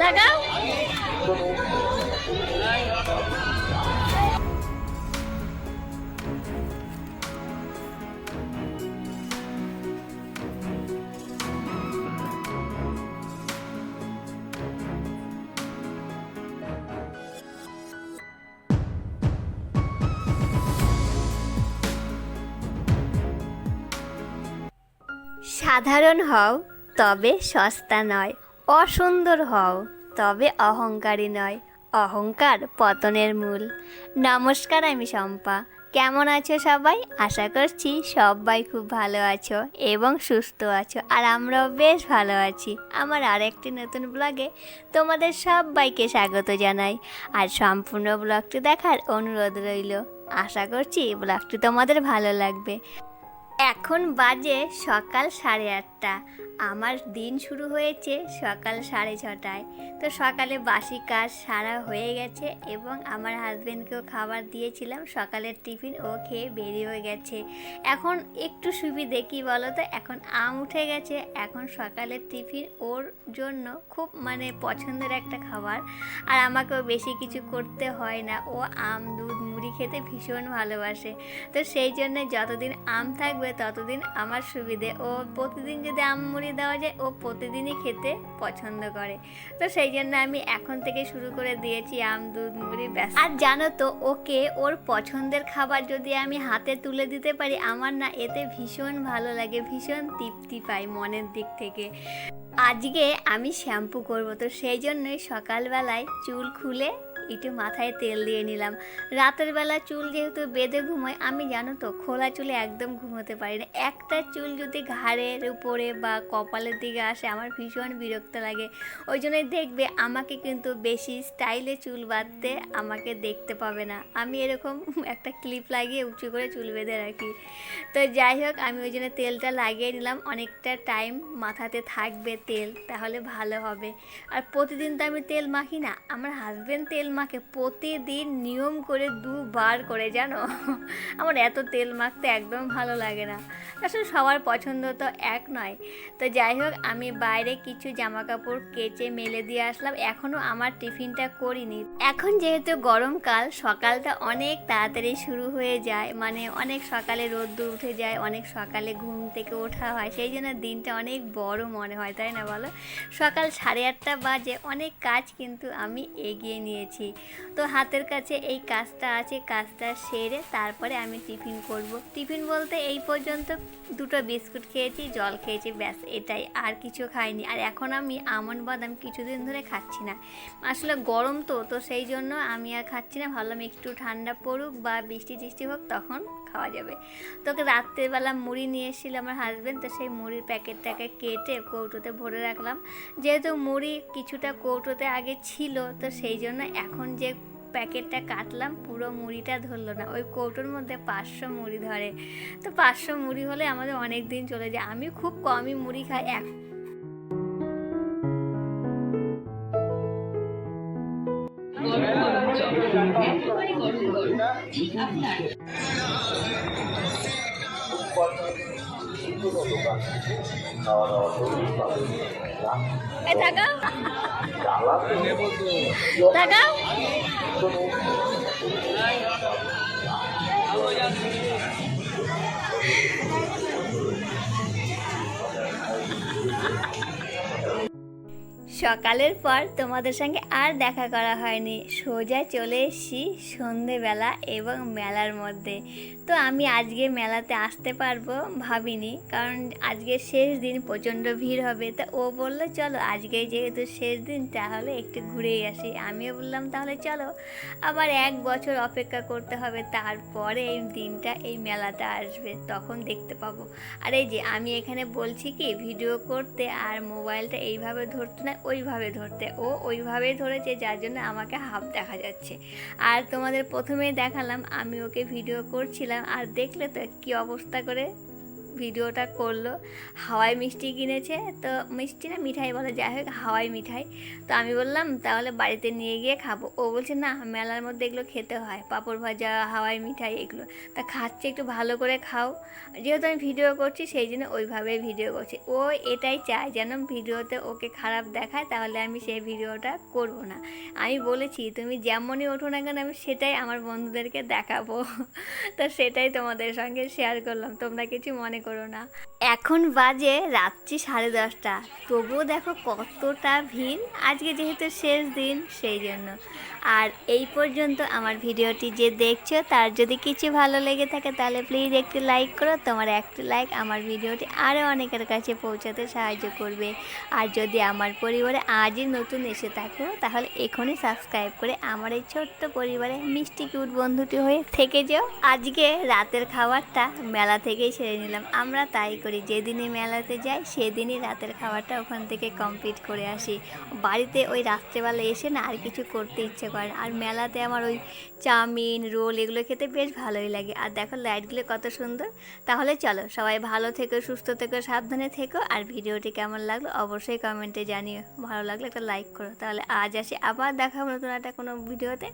Đã đâu? সাধারণ হও, তবে সস্তা নয়। অসুন্দর হও, তবে অহংকারী নয়। অহংকার পতনের মূল। নমস্কার আমি শম্পা। কেমন আছো সবাই? আশা করছি সবাই খুব ভালো আছো এবং সুস্থ আছো, আর আমরাও বেশ ভালো আছি। আমার আরেকটি নতুন ব্লগে তোমাদের সবাইকে স্বাগত জানাই, আর সম্পূর্ণ ব্লগটি দেখার অনুরোধ রইল। আশা করছি ব্লগটি তোমাদের ভালো লাগবে। এখন বাজে সকাল সাড়ে আটটা। আমার দিন শুরু হয়েছে সকাল সাড়ে ছটায়। তো সকালে বাসি কাজ সারা হয়ে গেছে এবং আমার হাজব্যান্ডকেও খাবার দিয়েছিলাম। সকালের টিফিন ও খেয়ে বেরিয়ে গেছে। এখন একটু সুবিধে কি বলো তো এখন আম উঠে গেছে। এখন সকালের টিফিন ওর জন্য খুব মানে পছন্দের একটা খাবার। আর আমাকেও বেশি কিছু করতে হয় না। ও আম, দুধ মুড়ি খেতে ভীষণ ভালোবাসে। তো সেই জন্য যতদিন আম থাকবে, ততদিন আমার সুবিধে। ও প্রতিদিন যদি আম মুড়ি দেওয়া যায়, ও প্রতিদিনই খেতে পছন্দ করে। তো সেই জন্য আমি এখন থেকে শুরু করে দিয়েছি আম, দুধ, মুড়ি, ব্যাস। আর জানো তো, ওকে ওর পছন্দের খাবার যদি আমি হাতে তুলে দিতে পারি, আমার না এতে ভীষণ ভালো লাগে, ভীষণ তৃপ্তি পাই মনের দিক থেকে। আজকে আমি শ্যাম্পু করব, তো সেই জন্যই সকালবেলায় চুল খুলে একটু মাথায় তেল দিয়ে নিলাম। রাতের বেলা চুল যেহেতু বেঁধে ঘুমোয়, আমি জানো তো, খোলা চুলে একদম ঘুমোতে পারি না। একটা চুল যদি ঘাড়ের উপরে বা কপালের দিকে আসে, আমার ভীষণ বিরক্ত লাগে। ওই জন্যই দেখবে আমাকে কিন্তু বেশি স্টাইলে চুল বাঁধতে আমাকে দেখতে পাবে না। আমি এরকম একটা ক্লিপ লাগিয়ে উঁচু করে চুল বেঁধে রাখি। তো যাই হোক, আমি ওই জন্য তেলটা লাগিয়ে নিলাম। অনেকটা টাইম মাথাতে থাকবে তেল, তাহলে ভালো হবে। আর প্রতিদিন তো আমি তেল মাখি না, আমার হাজবেন্ড তেল মাখে প্রতিদিন নিয়ম করে দুবার করে জানো? আমার এত তেল মাখতে একদম ভালো লাগে না। আসলে সবার পছন্দ তো এক নয়। তো যাই হোক, আমি বাইরে কিছু জামা কাপড় কেচে মেলে দিয়ে আসলাম। এখনও আমার টিফিনটা করিনি। এখন যেহেতু গরমকাল সকালটা অনেক তাড়াতাড়ি শুরু হয়ে যায়। মানে অনেক সকালে রোদ্দুর উঠে যায়, অনেক সকালে ঘুম থেকে ওঠা হয়। সেই জন্য দিনটা অনেক বড় মনে হয়, তাই না বলো? সকাল সাড়ে আটটা বাজে, অনেক কাজ কিন্তু আমি এগিয়ে নিয়েছি। তো হাতের কাছে এই কাজটা আছে, কাজটা সেরে তারপরে আমি টিফিন করব। টিফিন বলতে এই পর্যন্ত দুটো বিস্কুট খেয়েছি, জল খেয়েছি, ব্যাস, এটাই। আর কিছু খাইনি। আর এখন আমি আমন্ড বাদাম কিছুদিন ধরে খাচ্ছি না। আসলে গরম তো তো সেই জন্য আমি আর খাচ্ছি না। ভাবলাম একটু ঠান্ডা পড়ুক বা বৃষ্টি টিষ্টি হোক, তখন খাওয়া যাবে। তোকে রাত্রেবেলা মুড়ি নিয়ে এসেছিল আমার হাজব্যান্ড তো সেই মুড়ির প্যাকেটটাকে কেটে কৌটোতে ভরে রাখলাম। যেহেতু মুড়ি কিছুটা কৌটোতে আগে ছিল, তো সেই জন্য এখন যে প্যাকেটটা কাটলাম, পুরো মুড়িটা ধরলো না। ওই কৌটোর মধ্যে পাঁচশো মুড়ি ধরে। তো পাঁচশো মুড়ি হলে আমাদের অনেক দিন চলে যায়। আমি খুব কমই মুড়ি খাই। এক এই তাকাও সকালের পর তোমাদের সঙ্গে আর দেখা করা হয়নি। সোজা চলে এসেছি সন্ধেবেলা এবং মেলার মধ্যে। তো আমি আজকে মেলাতে আসতে পারব ভাবিনি, কারণ আজকে শেষ দিন, প্রচণ্ড ভিড় হবে। তা ও বলল, চলো আজকে যেহেতু শেষ দিন, তাহলে একটু ঘুরেই আসি। আমিও বললাম, তাহলে চলো, আবার এক বছর অপেক্ষা করতে হবে, তারপরে এই দিনটা, এই মেলাটা আসবে, তখন দেখতে পাবো। আর এই যে, আমি এখানে বলছি কি, ভিডিও করতে আর মোবাইলটা এইভাবে ধরতে না ওইভাবে ধরতে। ও ওইভাবেই ধরেছে, যার জন্য আমাকে হাফ দেখা যাচ্ছে। আর তোমাদের প্রথমেই দেখালাম, আমি ওকে ভিডিও করছিলাম, আর দেখলে তো কি অবস্থা করে? ভিডিওটা করল। হাওয়াই মিষ্টি কিনেছে। তো মিষ্টি না, মিঠাই বলে। যাই হোক, হাওয়াই মিঠাই। তো আমি বললাম, তাহলে বাড়িতে নিয়ে গিয়ে খাব। ও বলছে, না, মেলার মধ্যে এগুলো খেতে হয়। পাঁপড় ভাজা, হাওয়াই মিঠাই এগুলো। তা খাচ্ছে, একটু ভালো করে খাও। যেহেতু আমি ভিডিও করছি, সেই জন্য ওইভাবেই ভিডিও করছি। ও এটাই চায়, যেন ভিডিওতে ওকে খারাপ দেখায়, তাহলে আমি সেই ভিডিওটা করব না। আমি বলেছি, তুমি যেমনই ওঠো না কেন, আমি সেটাই আমার বন্ধুদেরকে দেখাবো। তো সেটাই তোমাদের সঙ্গে শেয়ার করলাম। তোমরা কিছু মনে করো না। এখন বাজে রাত্রি সাড়ে দশটা। তবুও দেখো কতটা ভিড়। আজকে যেহেতু শেষ দিন, সেই জন্য। আর এই পর্যন্ত আমার ভিডিওটি যে দেখছ, তার যদি কিছু ভালো লেগে থাকে, তাহলে প্লিজ একটু লাইক করো। তোমার একটু লাইক আমার ভিডিওটি আরও অনেকের কাছে পৌঁছাতে সাহায্য করবে। আর যদি আমার পরিবারে আজই নতুন এসে থাকো, তাহলে এখনই সাবস্ক্রাইব করে আমার এই ছোট্ট পরিবারে মিষ্টি কিউট বন্ধুটি হয়ে থেকে যেও। আজকে রাতের খাবারটা মেলা থেকেই সেরে নিলাম। আমরা তাই করি, যেদিনই মেলাতে যাই, সেদিনই রাতের খাবারটা ওখান থেকে কমপ্লিট করে আসি। বাড়িতে ওই রাত্রেবেলা এসে না আর কিছু করতে ইচ্ছে করে। আর মেলাতে আমার ওই চাউমিন, রোল এগুলো খেতে বেশ ভালোই লাগে। আর দেখো লাইটগুলো কত সুন্দর। তাহলে চলো, সবাই ভালো থেকো, সুস্থ থেকো, সাবধানে থেকো। আর ভিডিওটি কেমন লাগল অবশ্যই কমেন্টে জানিও। ভালো লাগলে একটা লাইক করো। তাহলে আজ আসি, আবার দেখাবো নতুন একটা কোনো ভিডিওতে।